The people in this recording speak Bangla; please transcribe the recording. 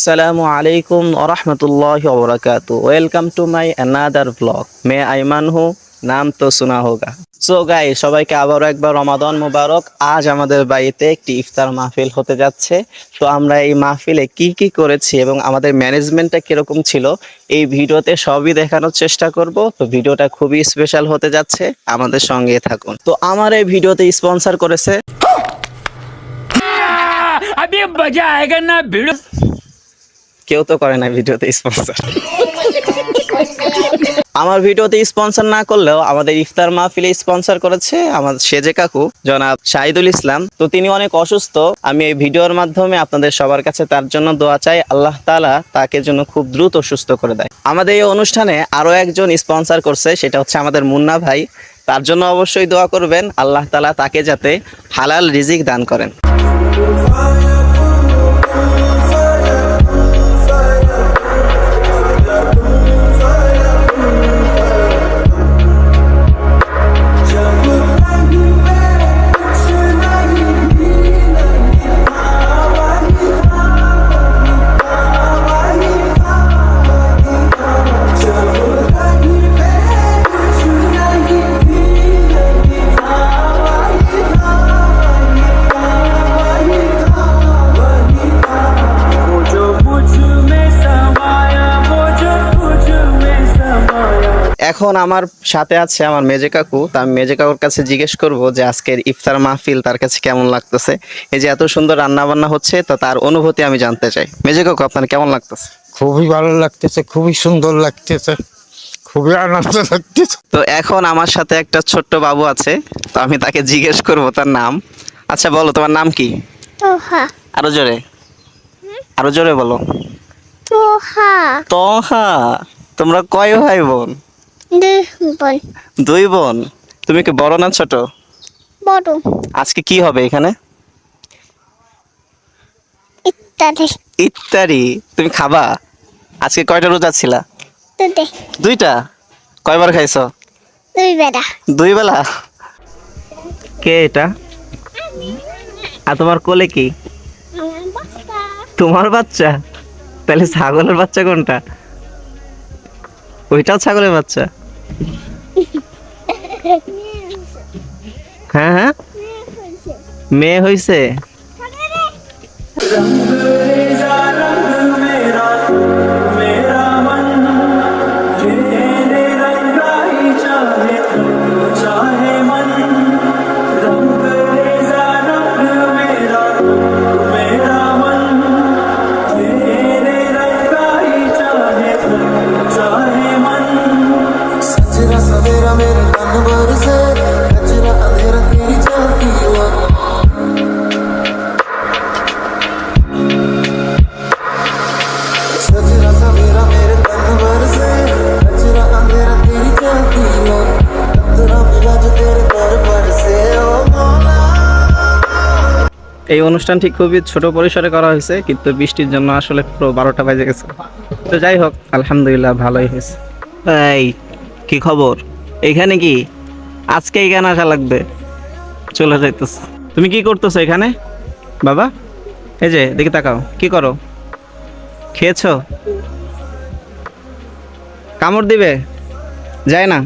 আসসালামু আলাইকুম রহমতুল্লাহ ওবরাকাত welcome to my another blog মে আইমান হু নাম তো শোনা হোগা সো গাই সবাইকে আবারও একবার রমাদন মুবারক। আজ আমাদের বাড়িতে একটি ইফতার মাহফিল হতে যাচ্ছে। তো আমরা এই মাহফিলে কি কি করেছি এবং আমাদের ম্যানেজমেন্টটা কীরকম ছিল, এই ভিডিওতে সবই দেখানোর চেষ্টা করব। তো ভিডিওটা খুবই স্পেশাল হতে যাচ্ছে। আমাদের সঙ্গে থাকুন। তো আমার এই ভিডিওতে স্পন্সার করেছে কেউ তো করে না ভিডিওতে স্পন্সর আমার ভিডিওতে স্পন্সর না করলেও আমাদের ইফতার মাহফিলে স্পন্সর করেছে আমার সেজে কাকু, জনাব শাহিদুল ইসলাম। তো তিনি অনেক অসুস্থ। আমি এই ভিডিওর মাধ্যমে আপনাদের সবার কাছে তার জন্য দোয়া চাই। আল্লাহ তাআলা তাকে জন্য খুব দ্রুত সুস্থ করে দেয়। আমাদের এই অনুষ্ঠানে আরও একজন স্পন্সর করছে, সেটা হচ্ছে আমাদের মুন্না ভাই। তার জন্য অবশ্যই দোয়া করবেন। আল্লাহ তালা তাকে যাতে হালাল রিজিক দান করেন। এখন আমার সাথে আছে আমার মেজে কাকু তা আমি মেজে কাকুর কাছে জিজ্ঞেস করব যে আজকের ইফতার মাহফিল তার কাছে কেমন লাগতেছে? এই যে এত সুন্দর রান্না বান্না হচ্ছে তো তার অনুভূতি আমি জানতে চাই। মেজে কাকু আপনার কেমন লাগতেছে? খুবই ভালো লাগতেছে খুবই সুন্দর লাগতেছে খুবই আনন্দ লাগতেছে। তো এখন আমার সাথে একটা ছোট্ট বাবু আছে তো আমি তাকে জিজ্ঞেস করব তার নাম। আচ্ছা বলো তোমার নাম কি? তোহা। আরও জোরে। আরও জোরে বলো। তোহা। তহা তোমরা কয় ভাই বোন? দুই বোন। তুমি কি বড় না ছোট? বড়। আজকে কি হবে এখানে? ইত্যাদি। ইত্যাদি। তুমি খাবা? আজকে কয়টা রোজা ছিলা? দুইটা। কয়বার খাইছো? দুই বেড়া দুই বেলা কে এটা? আর তোমার কোলে কি? তোমার বাচ্চা? তাহলে ছাগলের বাচ্চা কোনটা? ওইটাও ছাগলের বাচ্চা? হ্যাঁ হ্যাঁ। মেয়ে হইছে? এই অনুষ্ঠানটি খুবই ছোট পরিসরে করা হয়েছে কিন্তু বৃষ্টির জন্য আসলে পুরো বারোটা বাজে গেছে। তো যাই হোক আলহামদুলিল্লাহ ভালোই হয়েছে। এই কি খবর? এখানে কি? আজকে এখানে আসা লাগবে। চলে যাইতেছ। তুমি কি করতেছো এখানে? বাবা এই যে দেখি তাকাও। কি করো? খেয়েছো? কামড় দিবে? যায় না।